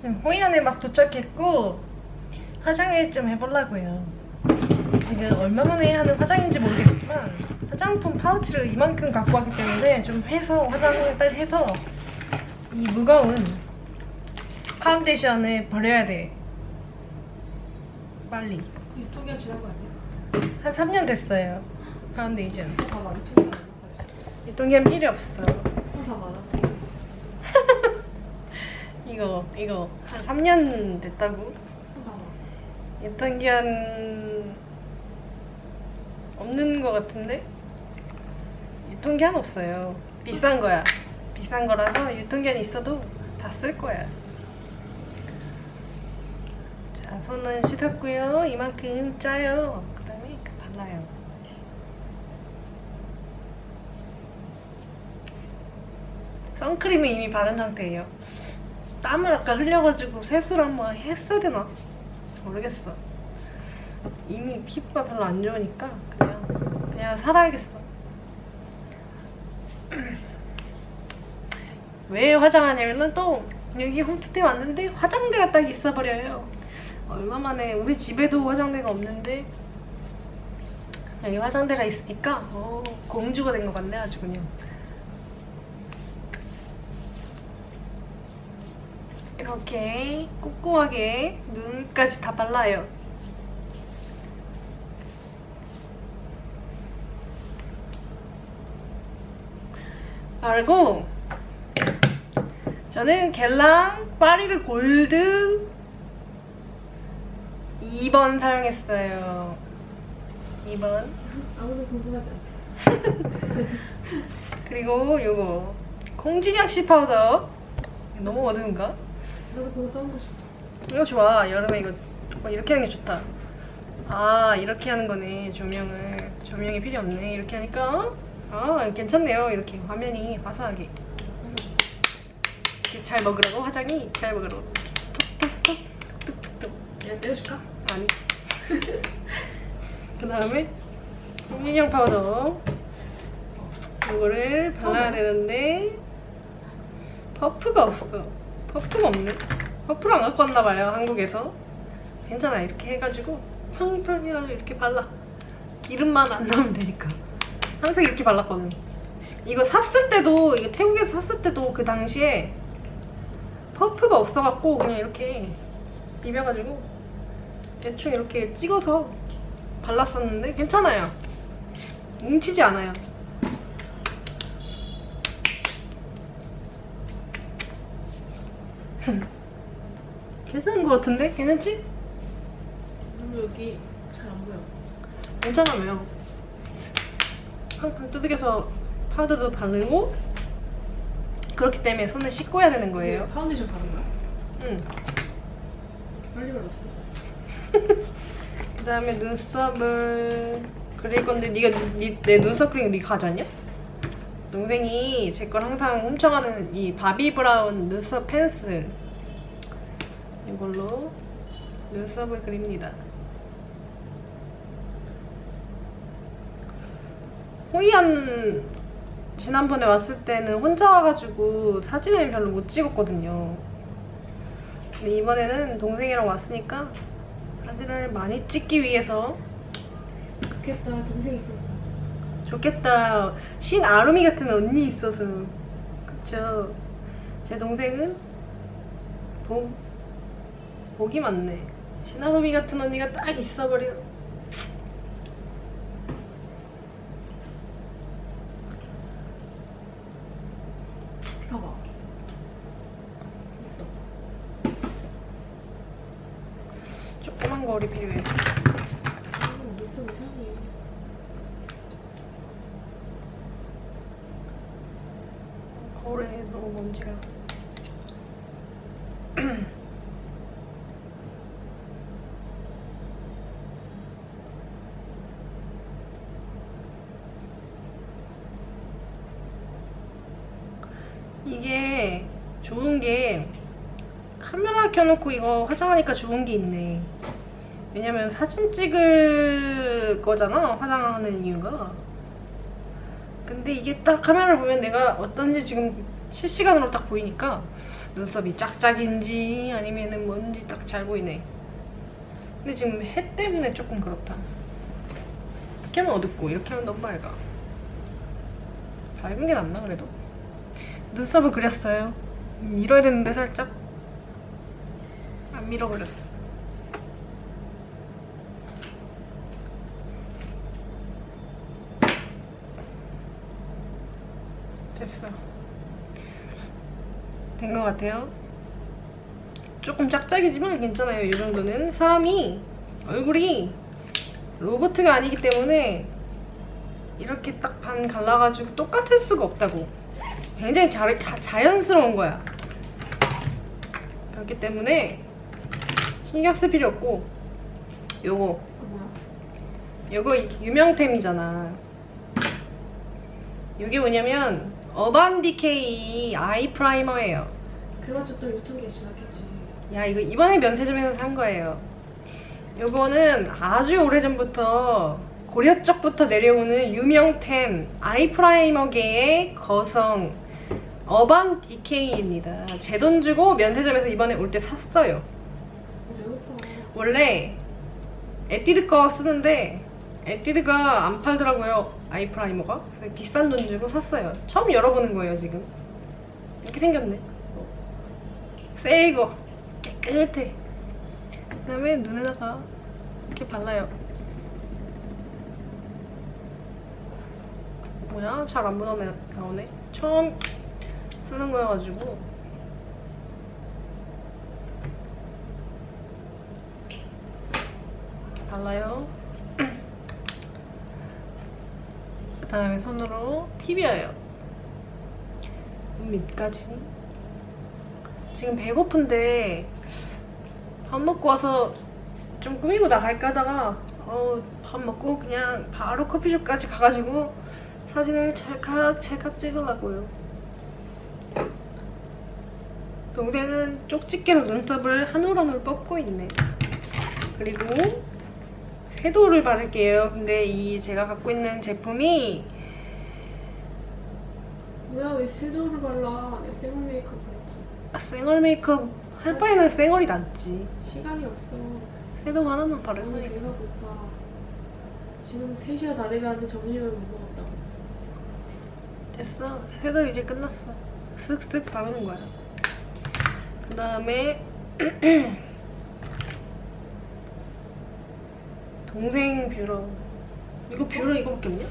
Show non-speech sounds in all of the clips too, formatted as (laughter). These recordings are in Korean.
지금 호이안에 막 도착했고 화장을 좀 해보려고요. 지금 얼마 만에 하는 화장인지 모르겠지만 화장품 파우치를 이만큼 갖고 왔기 때문에 좀 해서 화장을 빨리 해서 이 무거운 파운데이션을 버려야 돼. 빨리. 유통기한 지난 거 아니야? 한 3년 됐어요. 파운데이션. 봐봐 유통기한 얼마까지? 유통기한 필요 없어. 봐봐 나 이거 이거 한 3년 됐다고? 봐봐 유통기한 없는 것 같은데? 유통기한 없어요. 비싼 거야. 비싼 거라서 유통기한 있어도 다 쓸 거야. 자, 손은 씻었고요. 이만큼 짜요. 그 다음에 그 발라요. 선크림은 이미 바른 상태예요. 땀을 아까 흘려가지고 세수를 한번 했어야 되나? 모르겠어. 이미 피부가 별로 안 좋으니까 그냥 그냥 살아야겠어. (clears throat) 왜 화장하냐면은 또 여기 홈스테이 왔는데 화장대가 딱 있어버려요. 얼마 만에 우리 집에도 화장대가 없는데 여기 화장대가 있으니까 어, 공주가 된 것 같네 아주 그냥. 이렇게 꼼꼼하게 눈까지 다 발라요. 바르고 저는 겔랑 파리르 골드 2번 사용했어요. 2번. 아무도 궁금하지 않아 (laughs) 그리고 요거 콩진양 씨 파우더. 너무 어두운가? 나도 그거 써보고 싶다. 이거 좋아. 여름에 이거 어, 이렇게 하는 게 좋다. 아 이렇게 하는 거네. 조명을. 조명이 필요 없네. 이렇게 하니까 어? 아 괜찮네요. 이렇게 화면이 화사하게. 이렇게 잘 먹으라고? 화장이? 잘 먹으라고? 톡톡톡 톡톡톡 야 떼어줄까? 아니. (laughs) 그 다음에 홍진영 파우더. 이거를 발라야 되는데 퍼프가 없어 퍼프가 없네 퍼프를 안 갖고 왔나 봐요 한국에서 괜찮아 이렇게 해가지고 팡팡이랑 이렇게 발라 기름만 안 나오면 되니까 항상 이렇게 발랐거든 이거 샀을 때도 이거 태국에서 샀을 때도 그 당시에 퍼프가 없어갖고 그냥 이렇게 비벼가지고 대충 이렇게 찍어서 발랐었는데 괜찮아요. 뭉치지 않아요. 괜찮은 것 같은데? 괜찮지? 너무 여기 잘 안 보여 괜찮아요. 팡팡 두들겨서 파우더도 바르고 그렇기 때문에 손을 씻고 해야 되는 거예요. 이게 파운데이션 바른 거야? 응. 빨리 발랐어 (laughs) 그 다음에 눈썹을 그릴 건데 네가 니- 내 눈썹 그리는 거 네가 가져왔냐? 동생이 제 걸 항상 훔쳐가는 이 바비 브라운 눈썹 펜슬 이걸로 눈썹을 그립니다. 호이안 지난번에 왔을 때는 혼자 와가지고 사진을 별로 못 찍었거든요. 근데 이번에는 동생이랑 왔으니까 사진을 많이 찍기 위해서 좋겠다 동생 있어서 좋겠다. 신 아루미 같은 언니 있어서. 그쵸. 제 동생은 복, 복이 많네. 신 아루미 같은 언니가 딱 있어버려. 봐봐 있어 조그만 거리 필요해. 음, 눈썹 이상해 거울에 너무 먼지가. (clears throat) 이게 좋은 게 카메라 켜놓고 이거 화장하니까 좋은 게 있네. 왜냐면 사진 찍을 거잖아, 화장하는 이유가. 근데 이게 딱 카메라를 보면 내가 어떤지 지금 실시간으로 딱 보이니까 눈썹이 짝짝인지 아니면은 뭔지 딱 잘 보이네. 근데 지금 해 때문에 조금 그렇다. 이렇게 하면 어둡고 이렇게 하면 너무 밝아. 밝은 게 낫나 그래도? 눈썹을 그렸어요. 밀어야 되는데 살짝 안 밀어버렸어. 된 것 같아요. 조금 짝짝이지만 괜찮아요. 이 정도는 사람이 얼굴이 로봇가 아니기 때문에 이렇게 딱 반 갈라가지고 똑같을 수가 없다고. 굉장히 자, 자연스러운 거야. 그렇기 때문에 신경 쓸 필요 없고 요거? 요거 유명템이잖아. 이게 뭐냐면 어반 디케이 아이 프라이머예요. 그래봤자 또 유통기한 지났겠지. 야 이거 이번에 면세점에서 산 거예요. 요거는 아주 오래전부터 고려 쪽부터 내려오는 유명템 아이 프라이머계의 거성 어반 디케이입니다. 제 돈 주고 면세점에서 이번에 올 때 샀어요. 원래 에뛰드 거 쓰는데 에뛰드가 안 팔더라고요 아이 프라이머가. 그래서 비싼 돈 주고 샀어요. 처음 열어보는 거예요 지금. 이렇게 생겼네. 새거 깨끗해. 그 다음에 눈에다가 이렇게 발라요. 뭐야? 잘 안 묻어내 나오네. 처음 쓰는 거여가지고. 발라요. 그 다음에 손으로 비벼요. 눈 밑까지. 지금 배고픈데 밥 먹고 와서 좀 꾸미고 나갈까 하다가 어, 밥 먹고 그냥 바로 커피숍까지 가가지고 사진을 찰칵찰칵 찍으려고요. 동생은 쪽집게로 눈썹을 한올한올 뽑고 있네. 그리고 섀도우를 바를게요. 근데 이 제가 갖고 있는 제품이 뭐야 왜 섀도우를 발라? 내가 생얼 메이크업 했지. 생얼 메이크업 할 바에는 생얼이 낫지. 시간이 없어. 섀도우 하나만 오늘 바르면 배가 고파. 지금 3시가 다 돼가는데 점심을 못 먹었다고. 됐어. 섀도우 이제 끝났어. 쓱쓱 바르는 거야. 그 다음에 (clears throat) 동생 뷰러. 이거 뷰러 이거밖에 없냐?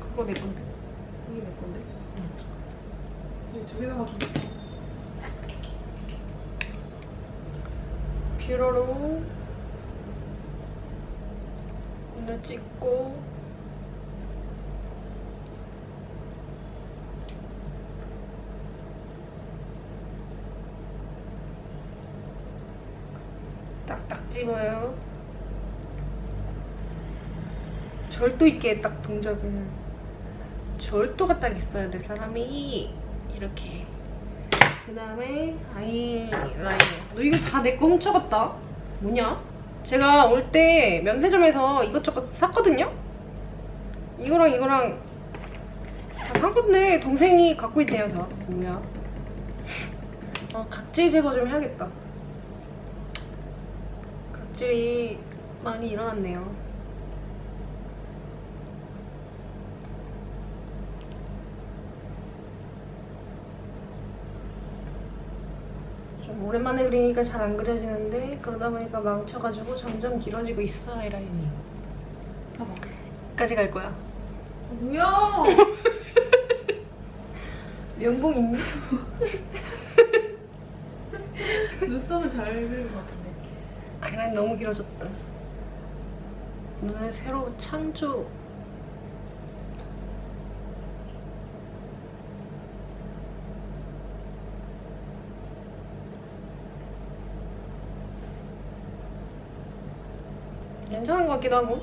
그거 내 건데. 이게 내 건데? 이거 두 개나 가지고. 뷰러로 눈을 찍고 딱딱 집어요. 절도 있게 딱 동작을 절도가 딱 있어야 돼 사람이 이렇게 그 다음에 아이라이너. 너 이거 다 내 거 훔쳐갔다. 뭐냐? 제가 올 때 면세점에서 이것저것 샀거든요? 이거랑 이거랑 다 산 건데 동생이 갖고 있네요, 다. 뭐야? 어, 각질 제거 좀 해야겠다. 각질이 많이 일어났네요. 오랜만에 그리니까 잘 안 그려지는데 그러다 보니까 망쳐가지고 점점 길어지고 있어 아이라인이 봐봐. 여기까지 갈 거야 아, 뭐야? (laughs) 면봉 있니? (laughs) 눈썹은 잘 그린 것 같은데. 아이라인 너무 길어졌다 눈을 새로 창조 괜찮은 것 같기도 하고.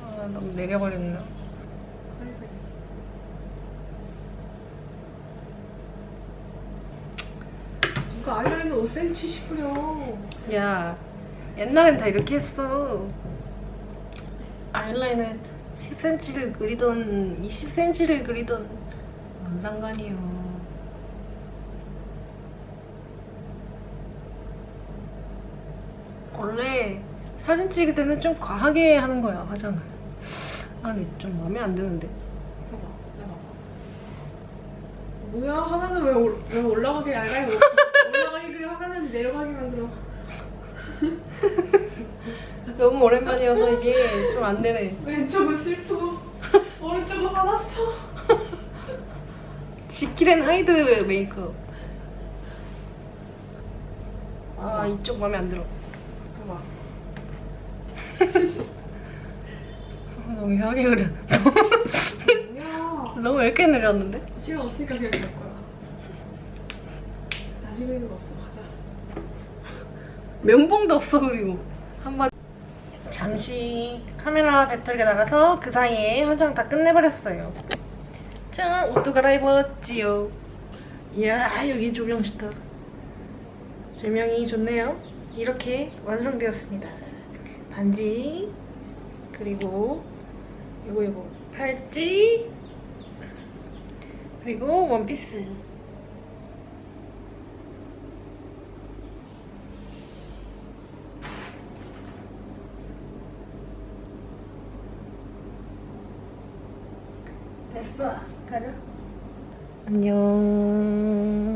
아 너무 내려버렸나. 누가 아이라인을 5cm씩 그려. 야 옛날엔 다 이렇게 했어. 아이라인을 10cm를 그리던 20cm를 그리던 뭔 상관이요 원래 사진 찍을 때는 좀 과하게 하는 거야 하잖아. 아 근데 좀 마음에 안 드는데. 뭐야 하나는 왜, 올, 왜 올라가게 얇아요? 올라가기를 하나는 내려가게 만들어. 너무 오랜만이라서 이게 좀 안 되네. 왼쪽은 슬프고 오른쪽은 화났어. (laughs) 지킬앤 하이드 메이크업. 아 이쪽 마음에 안 들어. 아, (laughs) 너무 이상하게 그려. 뭐야? 너무 얇게 내렸는데? 시간 없으니까 그냥 갈 거야. 다시 그리는 거 없어. 가자. 면봉도 없어 그리고 한번 잠시 카메라 배터리가 나가서 그 사이에 화장 다 끝내버렸어요 짠 옷도 갈아입었지요 이야 여기 조명 좋다 조명이 좋네요 이렇게 완성되었습니다 반지 그리고 요거 요거 팔찌 그리고 원피스 됐어. 가자. 안녕.